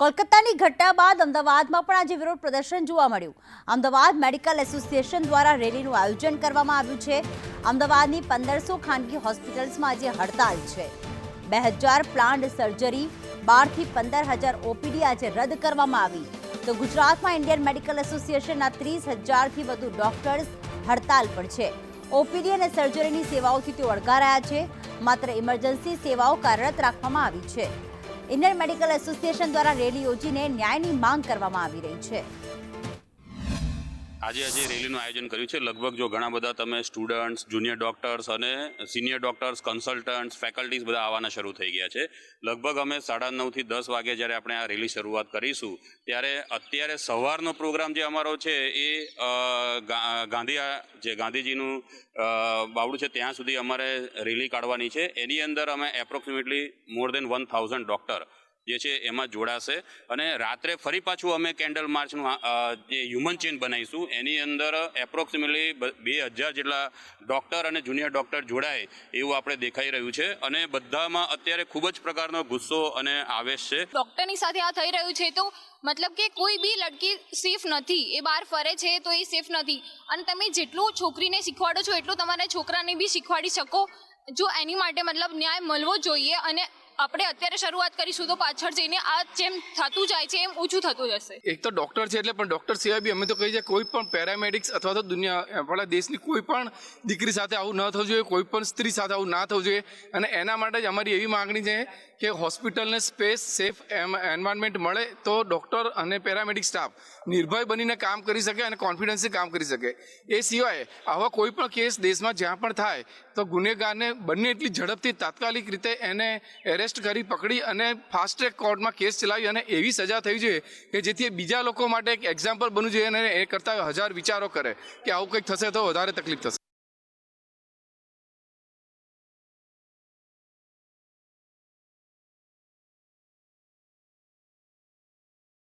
કોલકાતાની ઘટના બાદ અમદાવાદમાં પણ આજે વિરોધ પ્રદર્શન જોવા મળ્યું. અમદાવાદ મેડિકલ એસોસિએશન દ્વારા રેલીનું આયોજન કરવામાં આવ્યું છે. અમદાવાદની પંદરસો ખાનગી હોસ્પિટલ્સમાં આજે હડતાલ છે. બે હજાર પ્લાન્ટ સર્જરી, બારથી પંદર હજાર ઓપીડી આજે રદ કરવામાં આવી. તો ગુજરાતમાં ઇન્ડિયન મેડિકલ એસોસિએશનના ત્રીસ હજારથી વધુ ડોક્ટર્સ હડતાલ પર છે. ઓપીડી અને સર્જરીની સેવાઓથી તેઓ અળગારાયા છે. માત્ર ઇમરજન્સી સેવાઓ કાર્યરત રાખવામાં આવી છે. ઇન્ડિયન મેડિકલ એસોસિએશન દ્વારા રેલી યોજીને ન્યાયની માંગ કરવામાં આવી રહી છે. આજે આજે રેલીનું આયોજન કર્યું છે. લગભગ જો ઘણા બધા તમે સ્ટુડન્ટ્સ જુનિયર ડૉક્ટર્સ અને સિનિયર ડૉક્ટર્સ કન્સલ્ટન્ટ્સ ફેકલ્ટીઝ બધા આવવાના શરૂ થઈ ગયા છે. લગભગ અમે સાડા નવથી દસ વાગે જ્યારે આપણે આ રેલી શરૂઆત કરીશું, ત્યારે અત્યારે સવારનો પ્રોગ્રામ જે અમારો છે એ ગાંધી જે ગાંધીજીનું બાવડું છે, ત્યાં સુધી અમારે રેલી કાઢવાની છે. એની અંદર અમે approximately more than one thousand doctor જે છે એમાં જોડાશે. અને રાત્રે ફરી પાછું અમે કેન્ડલ માર્ચનું જે હ્યુમન ચેન બનાવીશું, એની અંદર એપ્રોક્સિમેટલી બે હજાર જેટલા ડૉક્ટર અને જુનિયર ડૉક્ટર જોડાય એવું આપણે દેખાઈ રહ્યું છે. અને બધામાં અત્યારે ખૂબ જ પ્રકારનો ગુસ્સો અને આવેશ છે. ડૉક્ટરની સાથે આ થઈ રહ્યું છે તો મતલબ કે કોઈ બી લડકી સેફ નથી. એ બહાર ફરે છે તો એ સેફ નથી. અને તમે જેટલું છોકરીને શીખવાડો છો એટલું તમારા છોકરાને બી શીખવાડી શકો. જો એની માટે મતલબ ન્યાય મળવો જોઈએ અને આપણે અત્યારે શરૂઆત કરીશું તો પાછળ જઈને આ જેમ થતું જાય છે, એમ ઓછું થતું જશે. એક તો ડૉક્ટર છે એટલે પણ ડૉક્ટર સિવાય બી અમે તો કહીએ છીએ કોઈ પણ પેરામેડિક્સ અથવા તો દુનિયા, આપણા દેશની કોઈ પણ દીકરી સાથે આવું ન થવું જોઈએ, કોઈ પણ સ્ત્રી સાથે આવું ના થવું જોઈએ. અને એના માટે જ અમારી એવી માગણી છે કે હોસ્પિટલને સ્પેસ સેફ એન્વાયરમેન્ટ મળે તો ડૉક્ટર અને પેરામેડિક સ્ટાફ નિર્ભય બનીને કામ કરી શકે અને કોન્ફિડન્સથી કામ કરી શકે. એ સિવાય આવા કોઈ પણ કેસ દેશમાં જ્યાં પણ થાય તો ગુનેગારને બંને એટલી ઝડપથી તાત્કાલિક રીતે એને એરેસ્ટ કરી, પકડી અને ફાસ્ટ ટ્રેક કોર્ટમાં કેસ ચલાવી અને એવી સજા થવી જોઈએ કે જેથી બીજા લોકો માટે એક એક્ઝામ્પલ બનવું જોઈએ અને એ કરતાં હજાર વિચારો કરે કે આવું કંઈક થશે તો વધારે તકલીફ થશે.